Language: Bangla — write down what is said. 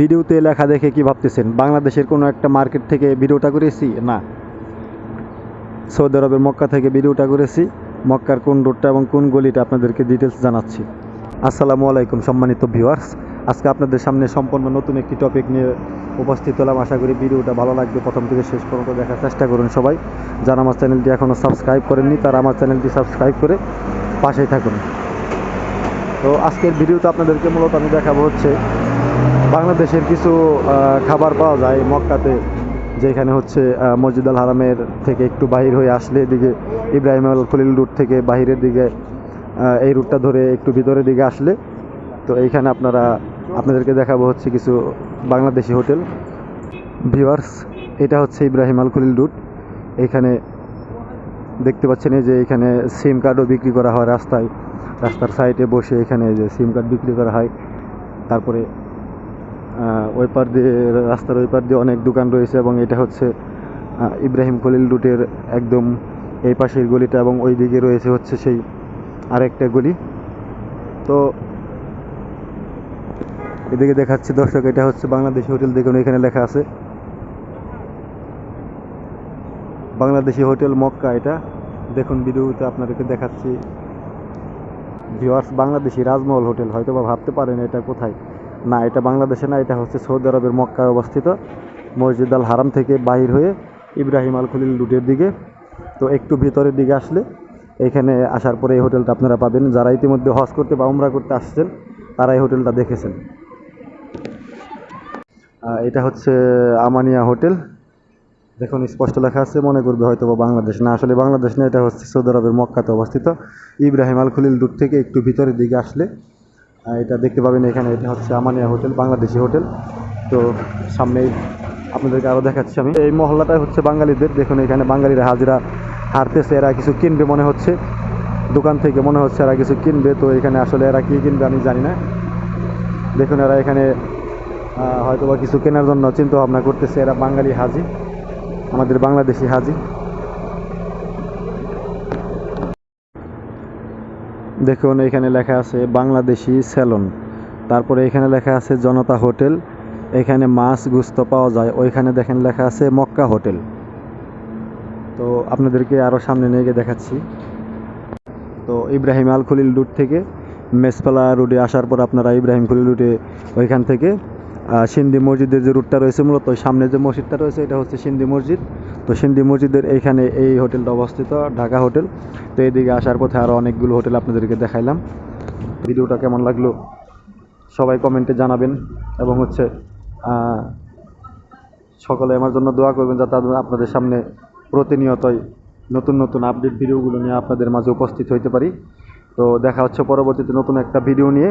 ভিডিওতে লেখা দেখে কি ভাবতেছেন? বাংলাদেশের কোনো একটা মার্কেট থেকে ভিডিওটা করেছি? না। সৌদি আরবের মক্কা থেকে ভিডিওটা করেছি। মক্কার কোন রোডটা এবং কোন গলিটা আপনাদেরকে ডিটেলস জানাচ্ছি। আসসালামু আলাইকুম, সম্মানিত ভিউয়ার্স আজকে আপনাদের সামনে সম্পূর্ণ নতুন একটি টপিক নিয়ে উপস্থিত হলাম। আশা করি ভিডিওটা ভালো লাগবে। প্রথম থেকে শেষ পর্যন্ত দেখার চেষ্টা করুন সবাই। যারা আমার চ্যানেলটি এখনও সাবস্ক্রাইব করেননি, তারা আমার চ্যানেলটি সাবস্ক্রাইব করে পাশেই থাকুন। তো আজকের ভিডিওতে আপনাদেরকে মূলত আমি দেখাবো হচ্ছে বাংলাদেশের কিছু খাবার পাওয়া যায় মক্কাতে, যেখানে হচ্ছে মসজিদ আল হারামের থেকে একটু বাহির হয়ে আসলে এদিকে ইব্রাহিম আল খলিল রুট থেকে বাহিরের দিকে এই রুটটা ধরে একটু ভিতরের দিকে আসলে। তো এইখানে আপনারা, আপনাদেরকে দেখাবো হচ্ছে কিছু বাংলাদেশি হোটেল। ভিউয়ার্স, এটা হচ্ছে ইব্রাহিম আল খলিল রুট। এখানে দেখতে পাচ্ছেন এই যে এখানে সিম কার্ডও বিক্রি করা হয় রাস্তায়। রাস্তার সাইডে বসে এখানে যে সিম কার্ড বিক্রি করা হয়। তারপরে ওই পার দিয়ে, রাস্তার ওই পার দিয়ে অনেক দোকান রয়েছে এবং এটা হচ্ছে ইব্রাহিম খলিল রুটের একদম এই পাশের গলিটা এবং ওই দিকে রয়েছে হচ্ছে সেই আরেকটা গলি। তো এদিকে দেখাচ্ছি দর্শক, এটা হচ্ছে বাংলাদেশি হোটেল দেখুন, এখানে লেখা আছে। বাংলাদেশি হোটেল মক্কা এটা। দেখুন ভিডিওতে আপনাদেরকে দেখাচ্ছি। ভিওয়ার্স বাংলাদেশি রাজমহল হোটেল হয়তো বা ভাবতে পারেন এটা কোথায়। না, এটা বাংলাদেশে না, এটা হচ্ছে সৌদি আরবের মক্কায় অবস্থিত। মসজিদ আল হারাম থেকে বাহির হয়ে ইব্রাহিম আল খলিল রুটের দিকে। তো একটু ভিতরের দিকে আসলে, এখানে আসার পরে এই হোটেলটা আপনারা পাবেন। যারা ইতিমধ্যে হজ করতে বা উমরা করতে আসছেন, তারা এই হোটেলটা দেখেছেন। এটা হচ্ছে আমানিয়া হোটেল। দেখুন, স্পষ্ট লেখা আছে, মনে করবে হয়তো বা বাংলাদেশ না। আসলে বাংলাদেশ না, এটা হচ্ছে সৌদি আরবের মক্কাতে অবস্থিত। ইব্রাহিম আল খলিল দূর থেকে একটু ভিতরের দিকে আসলে এটা দেখতে পাবেন এখানে, এটা হচ্ছে আমানিয়া হোটেল, বাংলাদেশি হোটেল। তো সামনেই আপনাদেরকে আরও দেখাচ্ছি আমি। এই মহল্লাটাই হচ্ছে বাঙালিদের, দেখুন এখানে বাঙালিরা হাজিরা হারতেছে, এরা কিছু কিনবে মনে হচ্ছে। দোকান থেকে মনে হচ্ছে এরা কিছু কিনবে, তো এখানে আসলে এরা কী কিনবে আমি জানি না। দেখুন এরা এখানে হয়তো বা কিছু কেনার জন্য চিন্তা ভাবনা করতেছে, এরা বাঙালি হাজি, আমাদের বাংলাদেশি হাজি। দেখুন, এখানে লেখা আছে বাংলাদেশি স্যালন। তারপরে এখানে লেখা আছে জনতা হোটেল। এখানে মাছ গুস্ত পাওয়া যায়। ওইখানে দেখেন লেখা আছে মক্কা হোটেল। তো আপনাদেরকে আরও সামনে নিয়ে গিয়ে দেখাচ্ছি। তো ইব্রাহিম আল খলিল রুট থেকে মেসপালা রুটে আসার পর আপনারা ইব্রাহিম খলিল রুটে ওইখান থেকে সিন্ধি মসজিদের যে রুটটা রয়েছে মূলত সামনে যে মসজিদটা রয়েছে, এটা হচ্ছে সিন্ধি মসজিদ। তো সিন্ধি মসজিদের এইখানে এই হোটেলটা অবস্থিত, ঢাকা হোটেল। তো এইদিকে আসার পথে আরও অনেকগুলো হোটেল আপনাদেরকে দেখাইলাম। ভিডিওটা কেমন লাগল সবাই কমেন্টে জানাবেন। এবং হচ্ছে সকলে আমার জন্য দোয়া করবেন যাতে আপনাদের সামনে প্রতিনিয়তই নতুন নতুন আপডেট ভিডিওগুলো নিয়ে আপনাদের মাঝে উপস্থিত হইতে পারি। তো দেখা হচ্ছে পরবর্তীতে নতুন একটা ভিডিও নিয়ে।